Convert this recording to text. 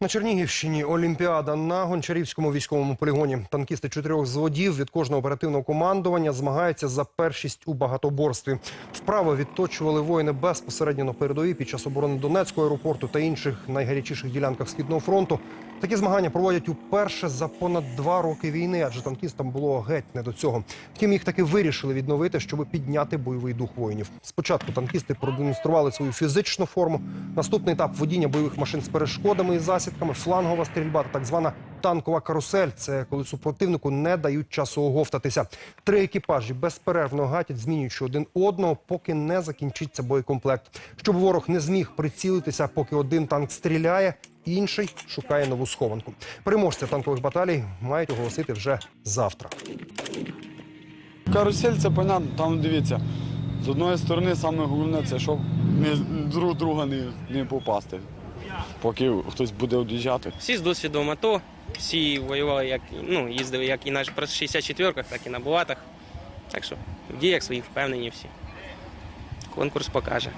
На Чернігівщині Олімпіада на Гончарівському військовому полігоні. Танкісти чотирьох зводів від кожного оперативного командування змагаються за першість у багатоборстві. Вправо відточували воїни безпосередньо на передовій під час оборони Донецького аеропорту та інших найгарячіших ділянках східного фронту. Такі змагання проводять уперше за понад два роки війни, адже танкістам було геть не до цього. Втім, їх таки вирішили відновити, щоб підняти бойовий дух воїнів. Спочатку танкісти продемонстрували свою фізичну форму. Наступний етап водіння бойових машин з перешкодами і засідками, флангова стрільба та так звана танкова карусель. Це коли супротивнику не дають часу оговтатися. Три екіпажі безперервно гатять, змінюючи один одного, поки не закінчиться боєкомплект. Щоб ворог не зміг прицілитися, поки один танк стріляє, інший шукає нову схованку. Переможця танкових баталій мають оголосити вже завтра. Карусель це понятно, там дивіться. З одної сторони, саме головне, це щоб не, друг друга не, не попасти. Поки хтось буде од'їжджати. Всі з досвідом АТО, всі воювали, як ну, їздили як і на 64-ках, так і на Булатах. Так що в діях своїх впевнені всі. Конкурс покаже.